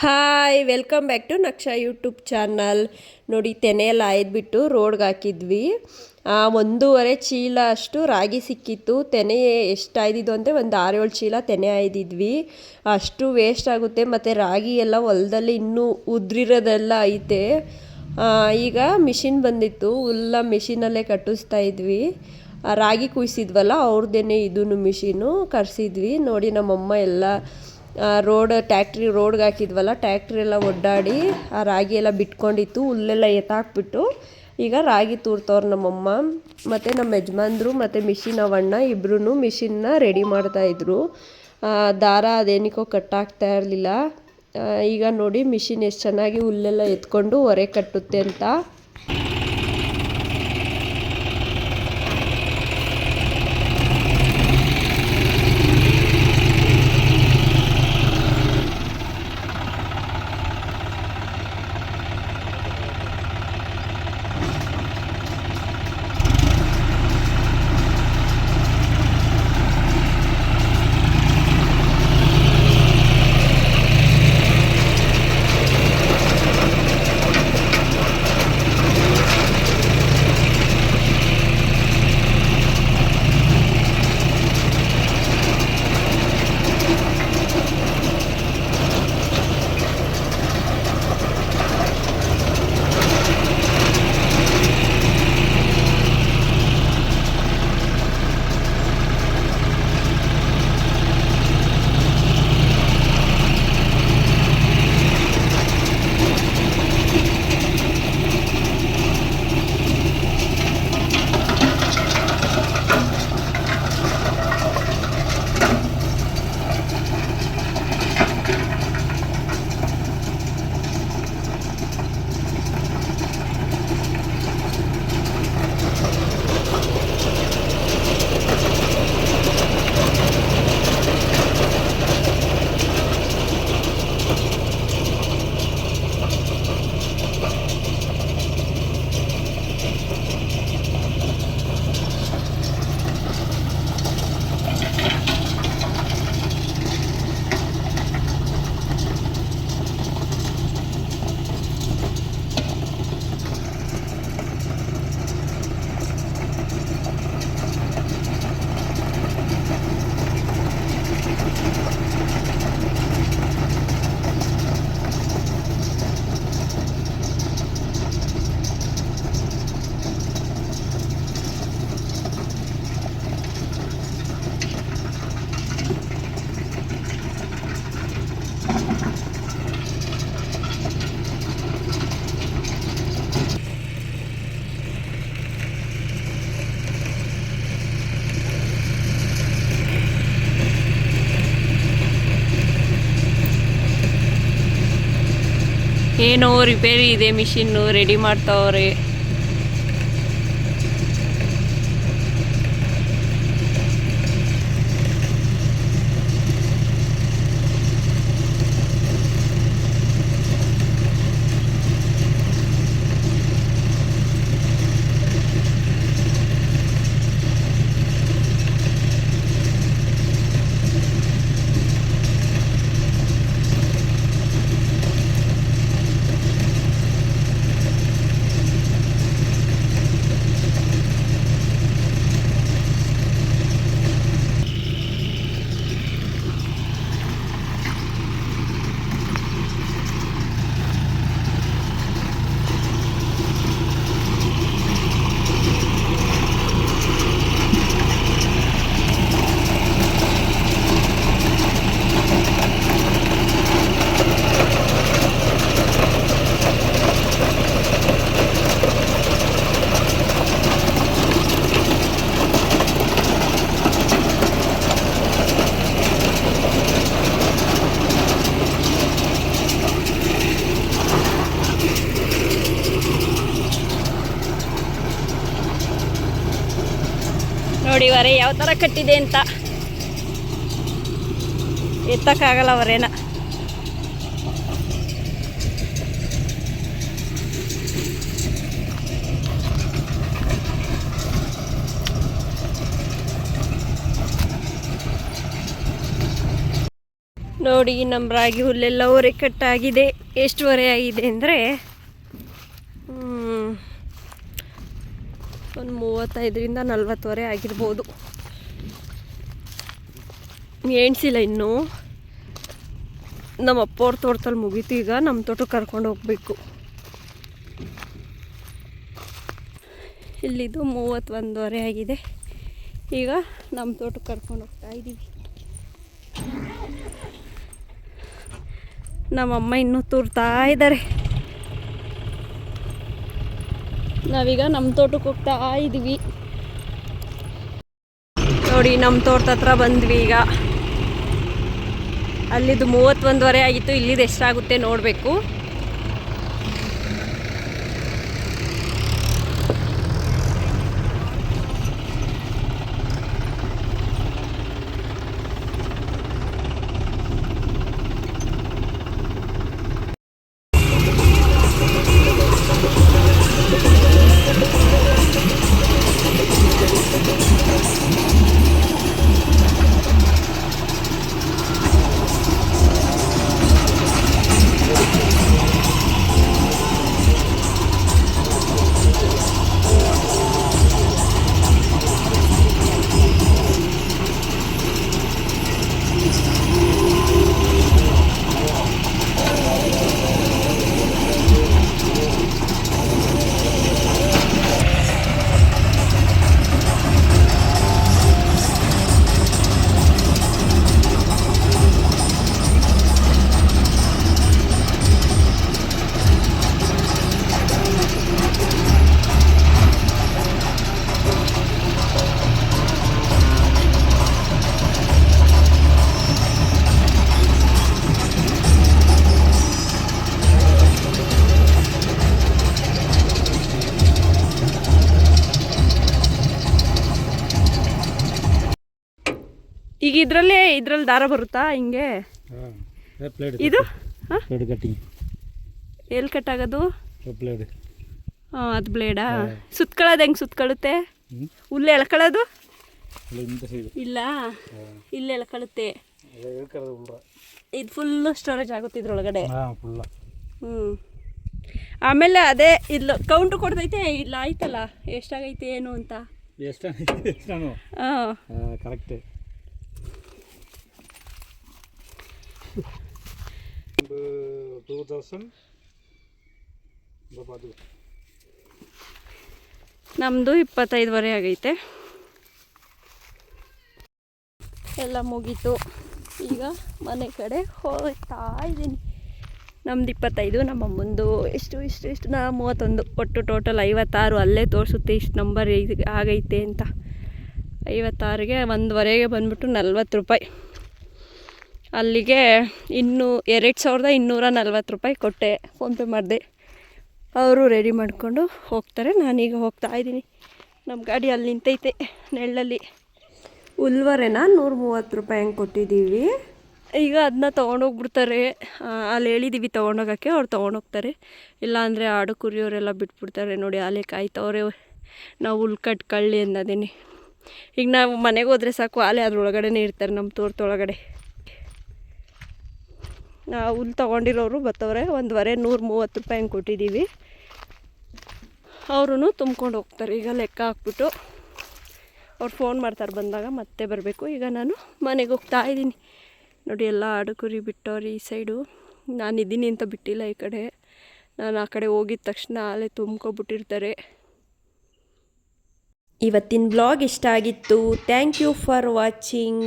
Hi welcome back to Naksha YouTube channel ನೋಡಿ ತೆನೆ ಎಲ್ಲ ಆಯ್ದುಬಿಟ್ಟು ರೋಡ್ಗೆ ಹಾಕಿದ್ವಿ. ಒಂದೂವರೆ ಚೀಲ ಅಷ್ಟು ರಾಗಿ ಸಿಕ್ಕಿತ್ತು. ತೆನೆ ಎಷ್ಟು ಆಯ್ದಿದ್ದು ಅಂದರೆ ಒಂದು ಆರೇಳು ಚೀಲ ತೆನೆ ಆಯ್ದಿದ್ವಿ. ಅಷ್ಟು ವೇಸ್ಟ್ ಆಗುತ್ತೆ. ಮತ್ತು ರಾಗಿ ಎಲ್ಲ ಹೊಲದಲ್ಲಿ ಇನ್ನೂ ಉದ್ರಿರೋದೆಲ್ಲ ಐತೆ. ಈಗ ಮಿಷಿನ್ ಬಂದಿತ್ತು. ಹುಲ್ಲ ಮಿಷಿನಲ್ಲೇ ಕಟ್ಟಿಸ್ತಾ ಇದ್ವಿ. ರಾಗಿ ಕುಯ್ಸಿದ್ವಲ್ಲ ಅವ್ರದ್ದೇನೆ ಇದೂ ಮಿಷಿನು ಕರೆಸಿದ್ವಿ. ನೋಡಿ, ನಮ್ಮಮ್ಮ ಎಲ್ಲ ರೋಡ್, ಟ್ಯಾಕ್ಟ್ರಿ ರೋಡ್ಗೆ ಹಾಕಿದ್ವಲ್ಲ, ಟ್ಯಾಕ್ಟ್ರಿ ಎಲ್ಲ ಒಡ್ಡಾಡಿ ಆ ರಾಗಿ ಎಲ್ಲ ಬಿಟ್ಕೊಂಡಿತ್ತು, ಹುಲ್ಲೆಲ್ಲ ಎತ್ತಾಕ್ಬಿಟ್ಟು. ಈಗ ರಾಗಿ ತೂರ್ತವ್ರು ನಮ್ಮಮ್ಮ, ಮತ್ತು ನಮ್ಮ ಯಜಮಾನ್ರು, ಮತ್ತು ಮಿಷಿನ್ ಅವಣ್ಣ ಇಬ್ಬರೂ ಮಿಷಿನ್ನ ರೆಡಿ ಮಾಡ್ತಾಯಿದ್ರು ದಾರ ಅದೇನಿಕೋ ಕಟ್ಟಾಗ್ತಾ ಇರಲಿಲ್ಲ. ಈಗ ನೋಡಿ ಮಿಷಿನ್ ಎಷ್ಟು ಚೆನ್ನಾಗಿ ಹುಲ್ಲೆಲ್ಲ ಎತ್ಕೊಂಡು ಹೊರೆ ಕಟ್ಟುತ್ತೆ ಅಂತ. ಏನೋ ರಿಪೇರಿ ಇದೆ ಮಿಷಿನ್ನು ರೆಡಿ ಮಾಡ್ತಾವ್ರೆ. ನೋಡಿ ವರೆ, ಯಾವ ಥರ ಕಟ್ಟಿದೆ ಅಂತ. ಎತ್ತಕ್ಕಾಗಲ್ಲ ಅವರೇನ ನೋಡಿ, ನಮ್ಮ ರಾಗಿ ಹುಲ್ಲೆಲ್ಲ ಒರೆ ಕಟ್ಟಾಗಿದೆ. ಎಷ್ಟು ಒರೆ ಆಗಿದೆ ಅಂದರೆ ಒಂದು ಮೂವತ್ತೈದರಿಂದ ನಲ್ವತ್ತುವರೆ ಆಗಿರ್ಬೋದು. ಎಣಿಸಿಲ್ಲ ಇನ್ನೂ. ನಮ್ಮ ಅಪ್ಪ ಅವ್ರ ತೋಟದಲ್ಲಿ ಮುಗೀತು, ಈಗ ನಮ್ಮ ತೋಟಕ್ಕೆ ಕರ್ಕೊಂಡು ಹೋಗ್ಬೇಕು. ಇಲ್ಲಿದು ಮೂವತ್ತೊಂದುವರೆ ಆಗಿದೆ. ಈಗ ನಮ್ಮ ತೋಟಕ್ಕೆ ಕರ್ಕೊಂಡು ಹೋಗ್ತಾ ಇದ್ದೀವಿ. ನಮ್ಮಮ್ಮ ಇನ್ನೂ ತೂರ್ತಾ ಇದ್ದಾರೆ. ನಾವೀಗ ನಮ್ಮ ತೋಟಕ್ಕೆ ಹೋಗ್ತಾ ಇದ್ದೀವಿ ನೋಡಿ, ನಮ್ಮ ತೋಟದ ಹತ್ರ ಬಂದ್ವಿ ಈಗ. ಅಲ್ಲಿದ್ದು ಮೂವತ್ತೊಂದುವರೆ ಆಗಿತ್ತು, ಇಲ್ಲಿದ್ದು ಎಷ್ಟಾಗುತ್ತೆ ನೋಡಬೇಕು. ಈಗ ಇದರಲ್ಲೇ ಇದ್ರಲ್ಲಿ ದಾರ ಬರುತ್ತಾ? ಹಿಂಗೆ? ಇದು? ಎಲ್ಲಿ ಕಟ್ಟಾಗೋದು ಆಗೋದು? ಹಾಂ ಅದು ಬ್ಲೇಡಾ ಸುತ್ಕೊಳ್ಳೋದು ಹೆಂಗೆ ಸುತ್ಕೊಳ್ಳುತ್ತೆ? ಉಲ್ಲೆ ಹುಲ್ಲು ಎಳ್ಕೊಳ್ಳೋದು? ಇಲ್ಲ ಇಲ್ಲಿ? ಎಳ್ಕೊಳ್ಳುತ್ತೆ. ಇದು ಫುಲ್ಲು ಸ್ಟೋರೇಜ್ ಆಗುತ್ತೆ ಇದ್ರೊಳಗಡೆ. ಹ್ಞೂ ಆಮೇಲೆ ಅದೇ ಇಲ್ಲ ಕೌಂಟ್ ಕೊಡ್ತೈತೆ? ಇಲ್ಲ ಆಯ್ತಲ್ಲ? ಎಷ್ಟಾಗೈತೆ ಏನು ಅಂತ? ಕರೆಕ್ಟೇ ಟೂ ತೌಸಂಡ್ ನಮ್ಮದು ಇಪ್ಪತ್ತೈದುವರೆ ಆಗೈತೆ. ಎಲ್ಲ ಮುಗೀತು. ಈಗ ಮನೆ ಕಡೆ ಹೋಗ್ತಾ ಇದ್ದೀನಿ. ನಮ್ದು ಇಪ್ಪತ್ತೈದು ನಮ್ಮ ಅಮ್ಮಂದು ಎಷ್ಟು ಇಷ್ಟು ಇಷ್ಟು ನಾ ಮೂವತ್ತೊಂದು. ಒಟ್ಟು ಟೋಟಲ್ ಐವತ್ತಾರು ಅಲ್ಲೇ ತೋರಿಸುತ್ತೆ ಇಷ್ಟು ನಂಬರ್ ಆಗೈತೆ ಅಂತ. ಐವತ್ತಾರಿಗೆ ಒಂದುವರೆಗೆ ಬಂದ್ಬಿಟ್ಟು ನಲ್ವತ್ತು ರೂಪಾಯಿ. ಅಲ್ಲಿಗೆ ಇನ್ನೂ ಎರಡು ಸಾವಿರದ ಇನ್ನೂರ ನಲ್ವತ್ತು ರೂಪಾಯಿ ಕೊಟ್ಟೆ. ಫೋನ್ಪೇ ಮಾಡಿದೆ. ಅವರು ರೆಡಿ ಮಾಡಿಕೊಂಡು ಹೋಗ್ತಾರೆ. ನಾನೀಗ ಹೋಗ್ತಾ ಇದ್ದೀನಿ. ನಮ್ಮ ಗಾಡಿ ಅಲ್ಲಿ ನಿಂತೈತೆ ನೆಳ್ಳಲ್ಲಿ. ಉಲ್ವರೆನ? ನೂರ ಮೂವತ್ತು ರೂಪಾಯಿ ಹಂಗೆ ಕೊಟ್ಟಿದ್ದೀವಿ. ಈಗ ಅದನ್ನ ತೊಗೊಂಡೋಗ್ಬಿಡ್ತಾರೆ. ಅಲ್ಲಿ ಹೇಳಿದ್ದೀವಿ ತೊಗೊಂಡೋಗೋಕ್ಕೆ. ಅವ್ರು ತೊಗೊಂಡೋಗ್ತಾರೆ. ಇಲ್ಲಾಂದರೆ ಆಡು ಕುರಿಯೋರೆಲ್ಲ ಬಿಟ್ಬಿಡ್ತಾರೆ ನೋಡಿ ಅಲ್ಲಿ ಕಾಯ್ತವ್ರೆ. ನಾವು ಹುಲ್ ಕಟ್ಕೊಳ್ಳಿ ಅನ್ನೋದೇನೆ ಈಗ ನಾವು ಮನೆಗೆ ಹೋದರೆ ಸಾಕು ಆಲೆ ಅದ್ರೊಳಗಡೆನೇ ಇರ್ತಾರೆ ನಮ್ಮ ತೋಟದೊಳಗಡೆ ನಾವು ಹುಲ್ ತೊಗೊಂಡಿರೋರು ಬರ್ತವ್ರೆ ಒಂದುವರೆ ನೂರ ಮೂವತ್ತು ರೂಪಾಯಿ ಹಂಗೆ ಕೊಟ್ಟಿದ್ದೀವಿ ಅವರು ತುಂಬ್ಕೊಂಡು ಹೋಗ್ತಾರೆ, ಈಗ ಲೆಕ್ಕ ಹಾಕ್ಬಿಟ್ಟು. ಅವ್ರು ಫೋನ್ ಮಾಡ್ತಾರೆ, ಬಂದಾಗ ಮತ್ತೆ ಬರಬೇಕು. ಈಗ ನಾನು ಮನೆಗೆ ಹೋಗ್ತಾ ಇದ್ದೀನಿ. ನೋಡಿ, ಎಲ್ಲ ಆಡು ಕುರಿ ಬಿಟ್ಟವ್ರು ಈ ಸೈಡು. ನಾನು ಇದ್ದೀನಿ ಅಂತ ಬಿಟ್ಟಿಲ್ಲ ಈ ಕಡೆ. ನಾನು ಆ ಕಡೆ ಹೋಗಿದ ತಕ್ಷಣ ಅಲ್ಲೇ ತುಂಬ್ಕೊಬಿಟ್ಟಿರ್ತಾರೆ. ಇವತ್ತಿನ ಬ್ಲಾಗ್ ಇಷ್ಟ ಆಗಿತ್ತು. Thank you for watching